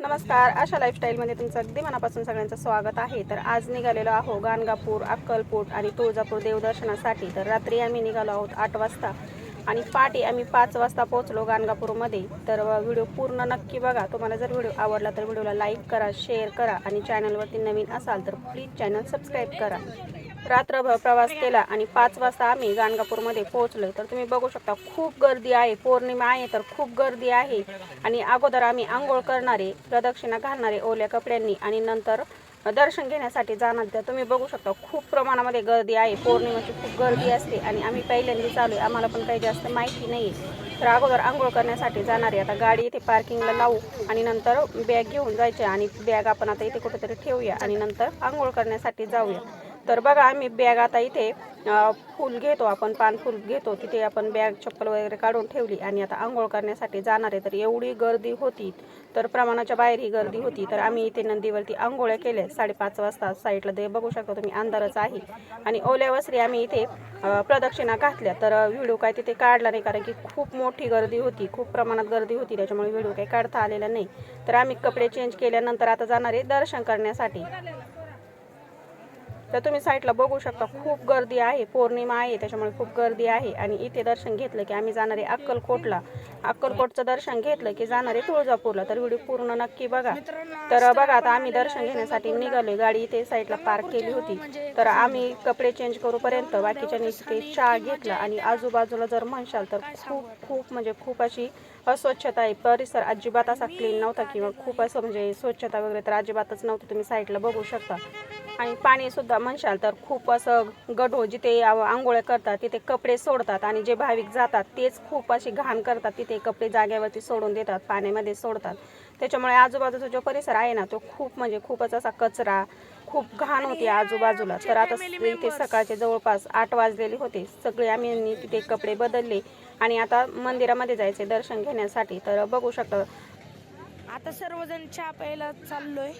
नमस्कार अशा लाईफस्टाईलमध्ये तुमचं अगदी मनापासून सगळ्यांचं स्वागत आहे. तर आज निघालेलो आहो गाणगापूर अक्कलकोट आणि तुळजापूर देवदर्शनासाठी. तर रात्री आम्ही निघालो आहोत आठ वाजता आणि पहाटे आम्ही पाच वाजता पोहोचलो गाणगापूरमध्ये. तर व्हिडिओ पूर्ण नक्की बघा. तुम्हाला जर व्हिडिओ आवडला तर व्हिडिओला लाईक करा शेअर करा आणि चॅनलवरती नवीन असाल तर प्लीज चॅनल सबस्क्राईब करा. रात्रभर प्रवास केला आणि पाच वाजता आम्ही गाणगापूरमध्ये पोहोचलो तर तुम्ही बघू शकता खूप गर्दी आहे. पौर्णिमा आहे तर खूप गर्दी आहे. आणि अगोदर आम्ही आंघोळ करणारे प्रदक्षिणा घालणारे ओल्या कपड्यांनी आणि नंतर दर्शन घेण्यासाठी जाणार. तर तुम्ही बघू शकता खूप प्रमाणामध्ये गर्दी आहे. पौर्णिमेची खूप गर्दी असते आणि आम्ही पहिल्यांदा चालू आहे आम्हाला पण काही जास्त माहिती नाही तर अगोदर आंघोळ करण्यासाठी जाणार आहे. आता गाडी इथे पार्किंगला लावू आणि नंतर बॅग घेऊन जायचे आणि बॅग आपण आता इथे कुठेतरी ठेवूया आणि नंतर आंघोळ करण्यासाठी जाऊया. तर बघा आम्ही बॅग आता इथे फूल घेतो आपण पानफूल घेतो. तिथे आपण बॅग चप्पल वगैरे काढून ठेवली आणि आता आंघोळ करण्यासाठी जाणार आहे. तर एवढी गर्दी होती तर प्रमाणाच्या बाहेर ही गर्दी होती. तर आम्ही इथे नंदीवरती आंघोळ्या केल्या. साडेपाच वाजता साईडला ते बघू शकता तुम्ही अंधारच आहे. आणि ओल्या वसरी आम्ही इथे प्रदक्षिणा घातल्या. तर व्हिडिओ काय तिथे काढला नाही कारण की खूप मोठी गर्दी होती. खूप प्रमाणात गर्दी होती. त्याच्यामुळे व्हिडिओ काही काढता आलेला नाही. तर आम्ही कपडे चेंज केल्यानंतर आता जाणार आहे दर्शन करण्यासाठी. तर तुम्ही साईडला बघू शकता खूप गर्दी आहे पौर्णिमा आहे त्याच्यामुळे खूप गर्दी आहे. आणि इथे दर्शन घेतलं की आम्ही जाणारे अक्कलकोटला. अक्कलकोटचं दर्शन घेतलं की जाणारे तुळजापूरला. तर व्हिडिओ पूर्ण नक्की बघा. तर बघा आता आम्ही दर्शन घेण्यासाठी निघालोय. गाडी इथे साईडला पार्क केली होती. तर आम्ही कपडे चेंज करूपर्यंत बाकीच्यांनी इथे चहा घेतला. आणि आजूबाजूला जर म्हणशाल तर खूप खूप म्हणजे खूप अशी अस्वच्छता आहे. परिसर अजिबात असा क्लीन नव्हता किंवा खूप असं म्हणजे स्वच्छता वगैरे तर अजिबातच नव्हती. तुम्ही साईडला बघू शकता. आणि पाणी सुद्धा म्हणशाल तर खूप असं गढो जिथे आंघोळ्या करतात तिथे कपडे सोडतात आणि जे भाविक जातात तेच खूप अशी घाण करतात. तिथे कपडे जागेवरती सोडून देतात पाण्यामध्ये सोडतात. त्याच्यामुळे आजूबाजूचा जो परिसर आहे ना तो खूप म्हणजे खूपच असा कचरा खूप घाण होती आजूबाजूला. तर आता इथे सकाळचे जवळपास आठ वाजलेले होते. सगळे आम्ही तिथे कपडे बदलले आणि आता मंदिरामध्ये जायचे दर्शन घेण्यासाठी. तर बघू शकता. आता सर्वजण चहा प्यायला चाललोय.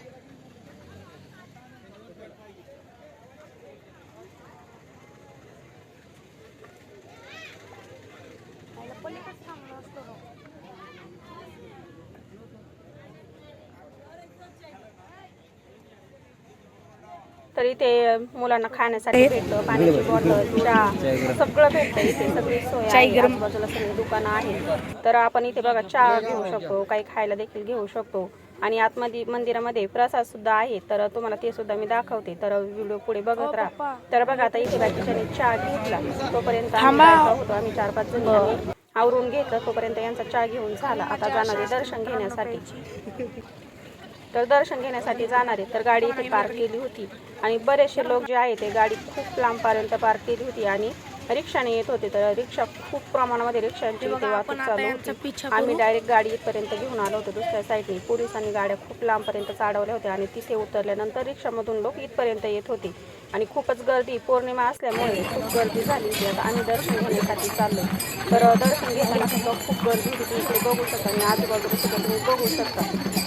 तर इथे मुलांना खाण्यासाठी भेटतं पाण्याची बॉटल चहा सगळं भेटतं इथे. सगळी सोय आजूबाजूला सगळी दुकानं आहेत. तर आपण इथे बघा चहा घेऊ शकतो काही खायला देखील घेऊ शकतो. आणि आतमध्ये मंदिरामध्ये प्रसाद सुद्धा आहे. तर तुम्हाला ते सुद्धा मी दाखवते. तर व्हिडिओ पुढे बघत राहा. तर बघा आता इथे बाकीच्याने चहा घेतला. तोपर्यंत होतो आम्ही चार पाच जणी आवरून घेतलं तोपर्यंत यांचा चहा घेऊन झाला. आता जाणार दर्शन घेण्यासाठी. तर दर्शन घेण्यासाठी जाणार. आहे तर गाडी इथे पार्क केली होती. आणि बरेचसे लोक जे आहे ते गाडी खूप लांबपर्यंत पार्क केली होती आणि रिक्षाने येत होते. तर रिक्षा खूप प्रमाणामध्ये रिक्षांची इथे वाहतूक चालू होती. आम्ही डायरेक्ट गाडी इथपर्यंत घेऊन आलो होतो दुसऱ्या साईडने पोलिसांनी गाड्या खूप लांबपर्यंत चाडवल्या होत्या आणि तिथे उतरल्यानंतर रिक्षामधून लोक इथपर्यंत येत होते. आणि खूपच गर्दी पौर्णिमा असल्यामुळे खूप गर्दी झाली होती. आता आम्ही दर्शन घेण्यासाठी चाललो तर दर्शन घेताना सुद्धा खूप गर्दी होती. तुम्ही बघू शकता. आणि आजूबाजूला सुद्धा तुम्ही बघू शकता.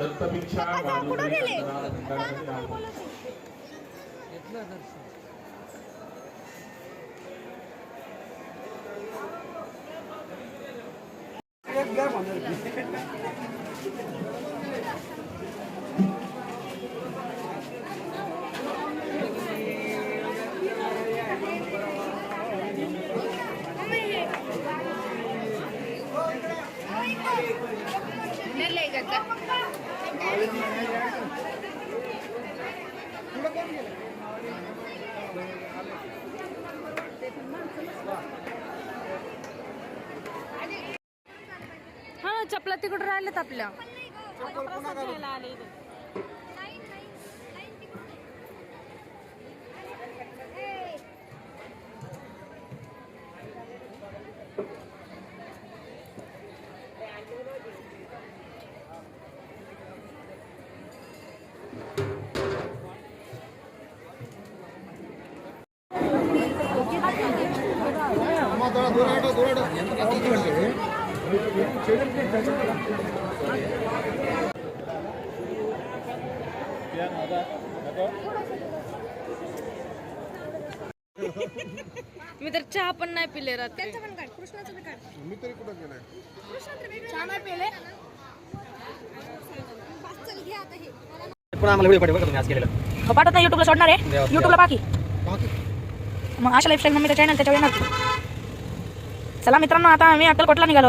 दत्तभिक्षा चपला तिकडे राहिल्यात आपल्या मी तर चहा पण नाही पिले रात्री. पुन्हा आम्हाला व्हिडिओ पाठव बघा तुम्ही आज केलेलं. पाठवत नाही युट्यूबला सोडणार आहे. युट्यूबला बाकी मग अशा लाईफस्टाईल मम्मीचं चॅनल त्याच्यावर येणार. चला मित्रांनो आता आम्ही अक्कलकोटला निघालो.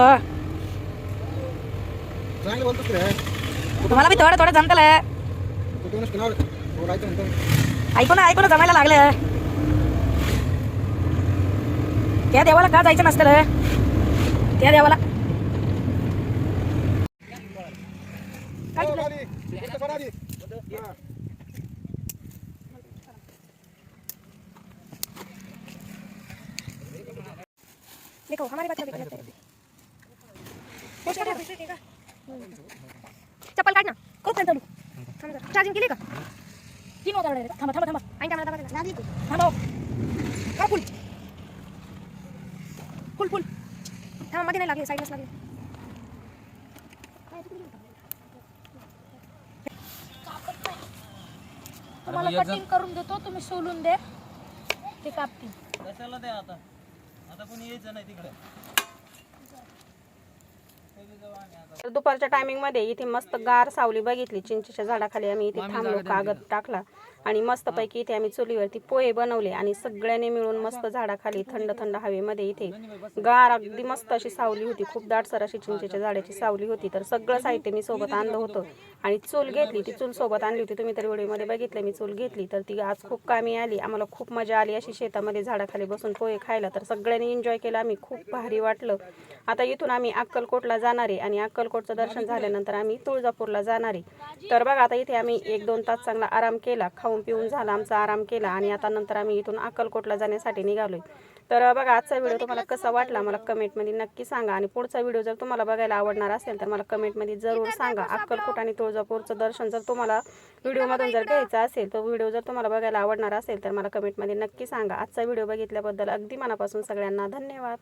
चांगलं बोलतोस रे तुम्हाला बी थोडं थोडं जमतलं तू दोनच किनार बोलायचं म्हणतो ऐकून. ऐकून जमायला लागलं. त्या देवाला का जायचं नसतं रे? त्या देवाला काय केलं? देखो हमारे बच्चे देख लेते हैं पेश कर दे। चप्पल काढ ना. खूप चालू चार्जिंग केली का? तीन होता. थांबा थांबा थांबा. ऐन कॅमेरा दाबा लागली थांबा हो. करा फुल. फुल फुल. थांबा मध्ये नाही लागले. साईडलाच लागले. तुम्हाला कटिंग करून देतो. तुम्ही सोलून दे. ते कापतील. कशाला द्या आता? आता कोणी यायचं नाही तिकडे. तर दुपारच्या टायमिंगमध्ये इथे मस्त गार सावली बघितली. चिंचेच्या झाडाखाली आम्ही इथे थांबलो कागद टाकला. आणि मस्तपैकी इथे आम्ही चुलीवरती पोहे बनवले आणि सगळ्यांनी मिळून मस्त झाडाखाली थंड थंड हवेमध्ये इथे गार अगदी मस्त अशी सावली होती. खूप दाटसर अशी चिंचेच्या झाडाची सावली होती. तर सगळं साहित्य मी सोबत आणलं होतं. आणि चूल घेतली. ती चूल सोबत आणली होती. तुम्ही तर व्हिडिओमध्ये बघितलं मी चूल घेतली. तर ती आज खूप कामी आली. आम्हाला खूप मजा आली अशी शेतामध्ये झाडाखाली बसून पोहे खायला. तर सगळ्यांनी एन्जॉय केला. आम्ही खूप भारी वाटलं. आता इथून आम्ही अक्कलकोटला जाणार आहे. आणि अक्कलकोटचं दर्शन झाल्यानंतर आम्ही तुळजापूरला जाणार आहे. तर बघा आता इथे आम्ही एक दोन तास चांगला आराम केला. खाऊन पिऊन झाला आमचा आराम केला आणि आता नंतर आम्ही इथून अक्कलकोटला जाण्यासाठी निघालो तर बघा आजचा व्हिडिओ तुम्हाला कसा वाटला मला कमेंटमध्ये नक्की सांगा आणि पुढचा व्हिडिओ जर तुम्हाला बघायला आवडणार असेल तर मला कमेंटमध्ये जरूर सांगा. अक्कलकोट आणि तुळजापूरचं दर्शन जर तुम्हाला व्हिडिओमधून जर घ्यायचं असेल तो व्हिडिओ जर तुम्हाला बघायला आवडणार असेल तर मला कमेंटमध्ये नक्की सांगा. आजचा व्हिडिओ बघितल्याबद्दल अगदी मनापासून सगळ्यांना धन्यवाद.